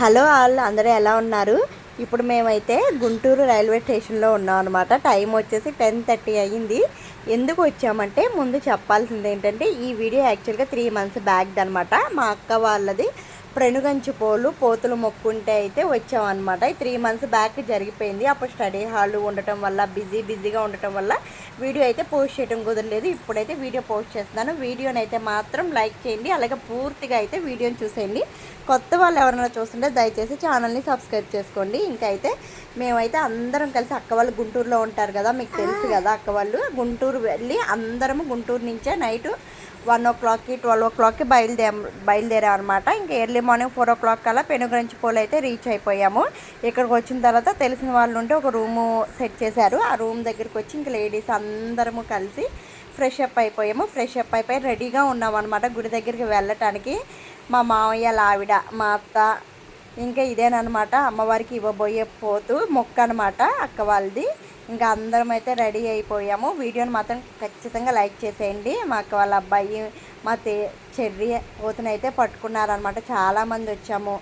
Hello all అందరూ ఎలా ఉన్నారు? ఇప్పుడు మేమైతే గుంటూరు రైల్వే స్టేషన్లో ఉన్నాం అనమాట టైం వచ్చేసి టెన్ థర్టీ అయ్యింది. ఎందుకు వచ్చామంటే ముందు చెప్పాల్సింది ఏంటంటే ఈ వీడియో యాక్చువల్గా త్రీ మంత్స్ బ్యాక్ అనమాట మా అక్క వాళ్ళది ప్రెనుగంచి పోలు పోతులు మొక్కుంటే అయితే వచ్చామన్నమాట. ఈ త్రీ మంత్స్ బ్యాక్ జరిగిపోయింది. అప్పుడు స్టడీ హాల్ ఉండటం వల్ల బిజీ బిజీగా ఉండటం వల్ల వీడియో అయితే పోస్ట్ చేయడం కుదరలేదు. ఇప్పుడైతే వీడియో పోస్ట్ చేస్తున్నాను. వీడియోని అయితే మాత్రం లైక్ చేయండి. అలాగే పూర్తిగా అయితే వీడియోని చూసేయండి. కొత్త వాళ్ళు ఎవరైనా చూస్తుంటే దయచేసి ఛానల్ని సబ్స్క్రైబ్ చేసుకోండి. ఇంకా అయితే మేమైతే అందరం కలిసి అక్క వాళ్ళు గుంటూరులో ఉంటారు కదా మీకు తెలుసు కదా అక్క వాళ్ళు. గుంటూరు వెళ్ళి అందరము గుంటూరు నుంచే నైట్ వన్ ఓ క్లాక్కి ట్వెల్వ్ ఓ క్లాక్కి బయలుదే బయలుదేరాం అనమాట ఇంకా early morning four o'clock కల్లా పెనుగురించి పోలు అయితే రీచ్ అయిపోయాము. ఇక్కడికి వచ్చిన తర్వాత తెలిసిన వాళ్ళు ఉంటే ఒక రూము సెట్ చేశారు. ఆ రూమ్ దగ్గరికి వచ్చి ఇంకా లేడీస్ అందరము కలిసి ఫ్రెష్ అప్ అయిపోయాము. ఫ్రెష్ అప్ అయిపోయి రెడీగా ఉన్నాం అనమాట గుడి దగ్గరికి వెళ్ళటానికి. మా మామయ్య ఆవిడ మా అత్త ఇంకా ఇదేనమాట అమ్మవారికి ఇవ్వబోయే పోతు మొక్క అనమాట అక్క వాళ్ళది. ఇంకా అందరం అయితే రెడీ అయిపోయాము. వీడియోని మాత్రం ఖచ్చితంగా లైక్ చేసేయండి. మాకు వాళ్ళ అబ్బాయి మా తే చెర్రి పోతునైతే పట్టుకున్నారనమాట చాలామంది వచ్చాము.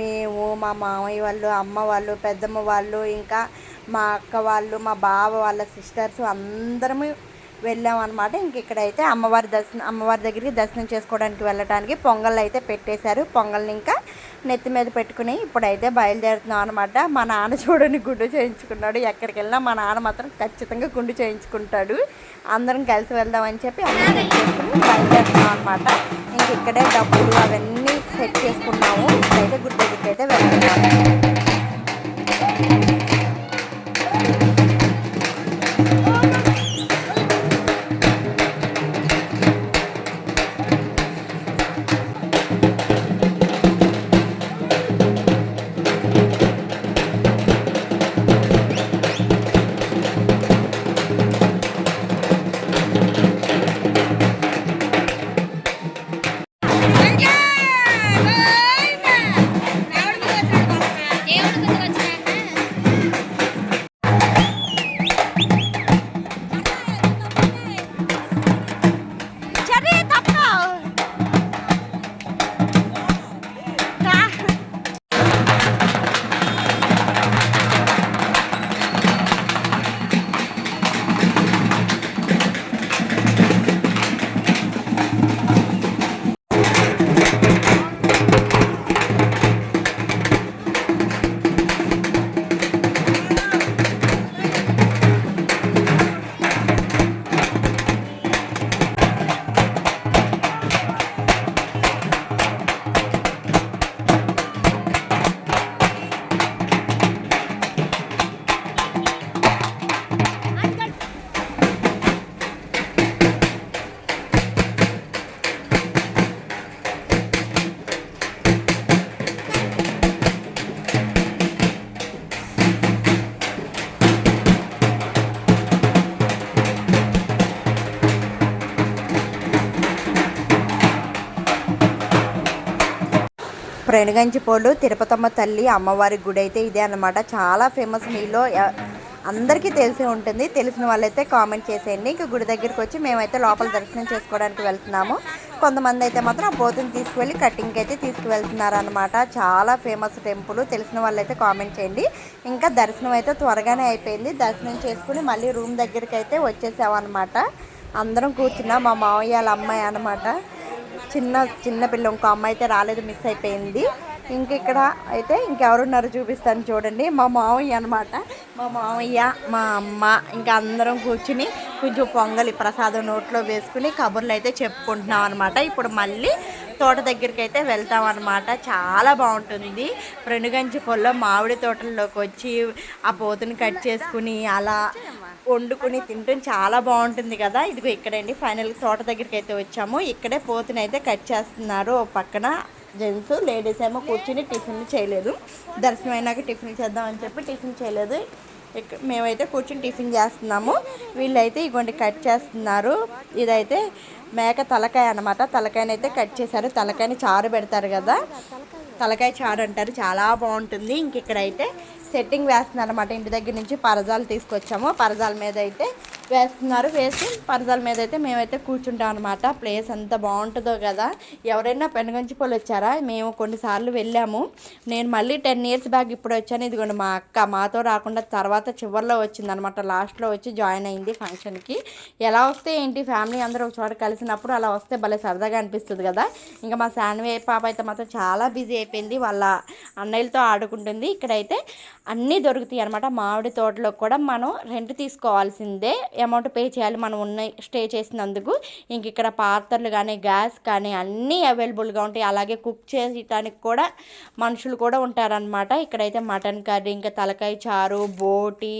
మేము మా మామయ్య వాళ్ళు అమ్మ వాళ్ళు పెద్దమ్మ వాళ్ళు ఇంకా మా అక్క వాళ్ళు మా బావ వాళ్ళ సిస్టర్స్ అందరము వెళ్ళామన్నమాట. ఇంక ఇక్కడైతే అమ్మవారి దర్శనం అమ్మవారి దగ్గరికి దర్శనం చేసుకోవడానికి వెళ్ళడానికి పొంగల్ అయితే పెట్టేశారు. పొంగల్ని ఇంకా నెత్తి మీద పెట్టుకుని ఇప్పుడైతే బయలుదేరుతున్నాం అనమాట మా నాన్న చూడని గుండు చేయించుకున్నాడు. ఎక్కడికి వెళ్ళినా మా నాన్న మాత్రం ఖచ్చితంగా గుండు చేయించుకుంటాడు. అందరం కలిసి వెళ్దామని చెప్పి అన్నీ సెట్ చేసుకుని బయలుదేరుతున్నాం అనమాట ఇంక ఇక్కడే డబ్బులు అవన్నీ సెట్ చేసుకున్నాము. ఇప్పుడైతే గుడి దగ్గరికి అయితే వెళ్తున్నాము ప్రేణుగంచిపోలు తిరుపతమ్మ తల్లి అమ్మవారి గుడి అయితే ఇదే అనమాట చాలా ఫేమస్ మీలో అందరికీ తెలిసి ఉంటుంది. తెలిసిన వాళ్ళైతే కామెంట్ చేసేయండి. ఇంకా గుడి దగ్గరికి వచ్చి మేమైతే లోపల దర్శనం చేసుకోవడానికి వెళ్తున్నాము. కొంతమంది అయితే మాత్రం ఆ పోతుని తీసుకువెళ్ళి కటింగ్కి అయితే తీసుకువెళ్తున్నారు అనమాట చాలా ఫేమస్ టెంపుల్. తెలిసిన వాళ్ళైతే కామెంట్ చేయండి. ఇంకా దర్శనం అయితే త్వరగానే అయిపోయింది. దర్శనం చేసుకుని మళ్ళీ రూమ్ దగ్గరికి అయితే వచ్చేసామన్నమాట. అందరం కూర్చున్నాం. మా మావయ్య వాళ్ళ అమ్మాయి అనమాట చిన్న చిన్న పిల్ల ఇంకో అమ్మాయి అయితే రాలేదు మిస్ అయిపోయింది. ఇంక ఇక్కడ అయితే ఇంకెవరున్నారు చూపిస్తాను చూడండి. మా మామయ్య అనమాట మా మామయ్య మా అమ్మ ఇంకా అందరం కూర్చుని కొంచెం పొంగలి ప్రసాదం నోట్లో వేసుకుని కబుర్లు అయితే చెప్పుకుంటున్నాం అనమాట ఇప్పుడు మళ్ళీ తోట దగ్గరికి అయితే వెళ్తాం అనమాట చాలా బాగుంటుంది. ప్రెనుగంచి పొల్లో మామిడి తోటల్లోకి వచ్చి ఆ పోతుని కట్ చేసుకుని అలా వండుకుని తింటాం చాలా బాగుంటుంది కదా. ఇదిగో ఇక్కడండి ఫైనల్ తోట దగ్గరికి అయితే వచ్చాము. ఇక్కడే పోతుని అయితే కట్ చేస్తున్నారు ఓ పక్కన జెంట్స్ లేడీస్ ఏమో కూర్చుని టిఫిన్ చేయలేదు. దర్శనం అయినాక టిఫిన్ చేద్దాం అని చెప్పి టిఫిన్ చేయలేదు. మేమైతే కూర్చుని టిఫిన్ చేస్తున్నాము. వీళ్ళైతే ఇగోండి కట్ చేస్తున్నారు. ఇదైతే మేక తలకాయ అనమాట తలకాయనైతే కట్ చేశారు. తలకాయని చారు పెడతారు కదా. తలకాయ చారు అంటారు. చాలా బాగుంటుంది. ఇంక ఇక్కడైతే సెట్టింగ్ వేస్తుంది అనమాట ఇంటి దగ్గర నుంచి పరజాలు తీసుకొచ్చాము. పరజాల మీద అయితే వేస్తున్నారు. వేసి పరదాల మీద అయితే మేమైతే కూర్చుంటాం అనమాట ప్లేస్ అంత బాగుంటుందో కదా? ఎవరైనా పెనుగంచిపోలు వచ్చారా? మేము కొన్నిసార్లు వెళ్ళాము. నేను మళ్ళీ టెన్ ఇయర్స్ బ్యాక్ ఇప్పుడు వచ్చాను. ఇదిగోండి మా అక్క మాతో రాకుండా తర్వాత చివరిలో వచ్చిందనమాట లాస్ట్లో వచ్చి జాయిన్ అయింది ఫంక్షన్కి. ఎలా వస్తే ఏంటి? ఫ్యామిలీ అందరూ ఒక చోట కలిసినప్పుడు అలా వస్తే భలే సరదాగా అనిపిస్తుంది కదా? ఇంకా మా శాన్వి పాప అయితే మాత్రం చాలా బిజీ అయిపోయింది. వాళ్ళ అన్నయ్యలతో ఆడుకుంటుంది. ఇక్కడైతే అన్నీ దొరుకుతాయి అనమాట మామిడి తోటలో కూడా మనం రెంట్ తీసుకోవాల్సిందే. అమౌంట్ పే చేయాలి. మనం ఉన్న స్టే చేసినందుకు ఇంక ఇక్కడ పాత్రలు కానీ గ్యాస్ కానీ అన్నీ అవైలబుల్గా ఉంటాయి. అలాగే కుక్ చేయడానికి కూడా మనుషులు కూడా ఉంటారనమాట ఇక్కడైతే మటన్ కర్రీ ఇంకా తలకాయ చారు బోటి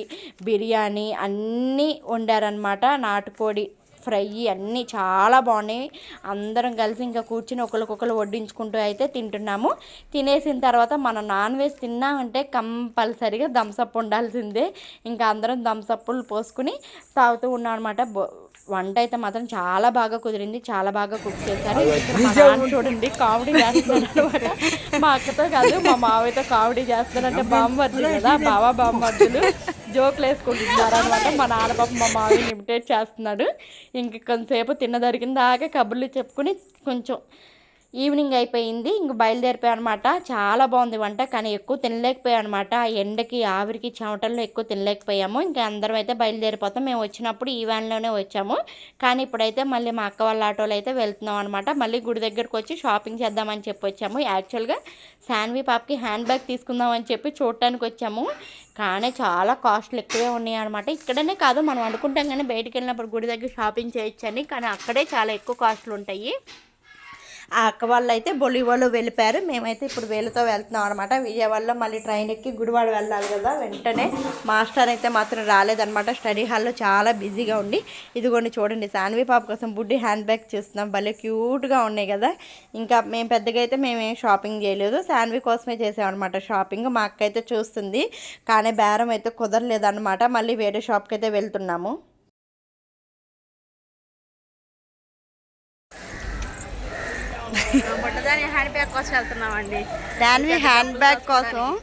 బిర్యానీ అన్నీ వండారనమాట నాటుకోడి ఫ్రై అన్నీ చాలా బాగున్నాయి. అందరం కలిసి ఇంకా కూర్చుని ఒకరికొకరు వడ్డించుకుంటూ అయితే తింటున్నాము. తినేసిన తర్వాత మనం నాన్ వెజ్ తిన్నామంటే కంపల్సరీగా థమ్సప్ ఉండాల్సిందే. ఇంకా అందరం థమ్సప్లు పోసుకుని తాగుతూ ఉన్నాం అనమాట వంట అయితే మాత్రం చాలా బాగా కుదిరింది. చాలా బాగా కుక్ చేశారు. చూడండి కామెడీ చేస్తున్నారు అనమాట మా అక్కతో కాదు మా మావయ్యతో కామెడీ చేస్తున్నారంటే బామ్మర్ది కదా బావా బామ్మర్దులు. జోకులు వేసుకుంటున్నారు అనమాట మా నాన్న మా మామయ్య ఇమిటేట్ చేస్తున్నాడు. ఇంక కొంతసేపు తిన్న దాకా కబుర్లు చెప్పుకుని కొంచెం ఈవినింగ్ అయిపోయింది. ఇంక బయలుదేరిపోయాను అనమాట చాలా బాగుంది వంట కానీ ఎక్కువ తినలేకపోయాను అనమాట ఎండకి ఆవిరికి చెమటల్లో ఎక్కువ తినలేకపోయాము. ఇంకా అందరం అయితే బయలుదేరిపోతాం. మేము వచ్చినప్పుడు ఈ వ్యాన్లోనే వచ్చాము. కానీ ఇప్పుడైతే మళ్ళీ మా అక్క వాళ్ళ ఆటోలో అయితే వెళ్తున్నాం అనమాట మళ్ళీ గుడి దగ్గరకు వచ్చి షాపింగ్ చేద్దామని చెప్పి వచ్చాము. యాక్చువల్గా శాన్వి పాపకి హ్యాండ్ బ్యాగ్ తీసుకుందామని చెప్పి చూడటానికి వచ్చాము. కానీ చాలా కాస్ట్లు ఎక్కువే ఉన్నాయి అనమాట ఇక్కడనే కాదు మనం అనుకుంటాం కానీ బయటికి వెళ్ళినప్పుడు గుడి దగ్గర షాపింగ్ చేయొచ్చని. కానీ అక్కడే చాలా ఎక్కువ కాస్ట్లు ఉంటాయి. ఆ అక్క వాళ్ళు అయితే బొలివోలో వెళ్ళిపోయారు. మేమైతే ఇప్పుడు వీళ్ళతో వెళ్తున్నాం అనమాట విజయవాడలో మళ్ళీ ట్రైన్ ఎక్కి గుడివాడ వెళ్ళాలి కదా. వెంటనే మాస్టర్ అయితే మాత్రం రాలేదనమాట స్టడీ హాల్లో చాలా బిజీగా ఉండి ఇదిగోండి చూడండి సాన్వి పాప కోసం బుడ్డి హ్యాండ్ బ్యాగ్ చూస్తున్నాం. భలే క్యూట్గా ఉన్నాయి కదా. ఇంకా మేము పెద్దగా అయితే మేమేం షాపింగ్ చేయలేదు. శాన్వి కోసమే చేసామన్నమాట షాపింగ్ మా అక్క అయితే చూస్తుంది కానీ బేరం అయితే కుదరలేదన్నమాట. మళ్ళీ వేరే షాప్కి అయితే వెళ్తున్నాము. బుట్టదాని హ్యాండ్ బ్యాగ్ కోసం వెళ్తున్నామండి. శాన్వి హ్యాండ్ బ్యాగ్ కోసం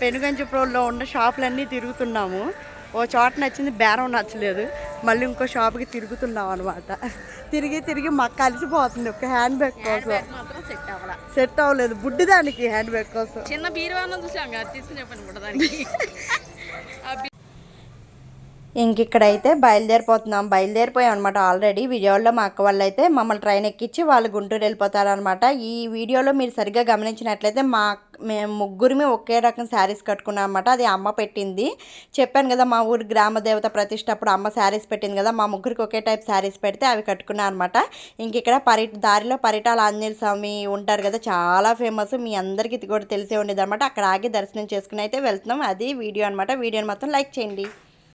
పెనుగంచిప్రోల్లో ఉన్న షాపులన్నీ తిరుగుతున్నాము. ఓ చోట నచ్చింది బేరం నచ్చలేదు. మళ్ళీ ఇంకో షాప్కి తిరుగుతున్నాం అనమాట తిరిగి తిరిగి మాకు కలిసిపోతుంది ఒక హ్యాండ్ బ్యాగ్ కోసం. సెట్ అవ్వాల. సెట్ అవ్వలేదు. బుడ్డిదానికి హ్యాండ్ బ్యాగ్ కోసం. చిన్న బీరువానం చూసాం కదా తీసుకుని చెప్పండి బుట్టదానికి ఆ బీ- ఇంక ఇక్కడైతే బయలుదేరిపోతున్నాం. బయలుదేరిపోయాం అనమాట ఆల్రెడీ విజయవాడలో మా అక్క వాళ్ళు అయితే మమ్మల్ని ట్రైన్ ఎక్కించి వాళ్ళు గుంటూరు వెళ్ళిపోతారనమాట ఈ వీడియోలో మీరు సరిగ్గా గమనించినట్లయితే మా మేము ముగ్గురిమి ఒకే రకం శారీస్ కట్టుకున్నాం అనమాట అది అమ్మ పెట్టింది. చెప్పాను కదా మా ఊరు గ్రామ దేవత ప్రతిష్ట అప్పుడు అమ్మ శారీస్ పెట్టింది కదా మా ముగ్గురికి ఒకే టైప్ శారీస్ పెడితే అవి కట్టుకున్నాను అనమాట ఇంక ఇక్కడ పరి దారిలో పరిటాల ఆంజనేయ స్వామి ఉంటారు కదా చాలా ఫేమస్ మీ అందరికీ ఇది కూడా తెలిసే ఉండేది అనమాట అక్కడ ఆగి దర్శనం చేసుకుని అయితే వెళ్తున్నాం. అది వీడియో అనమాట వీడియోని మాత్రం లైక్ చేయండి.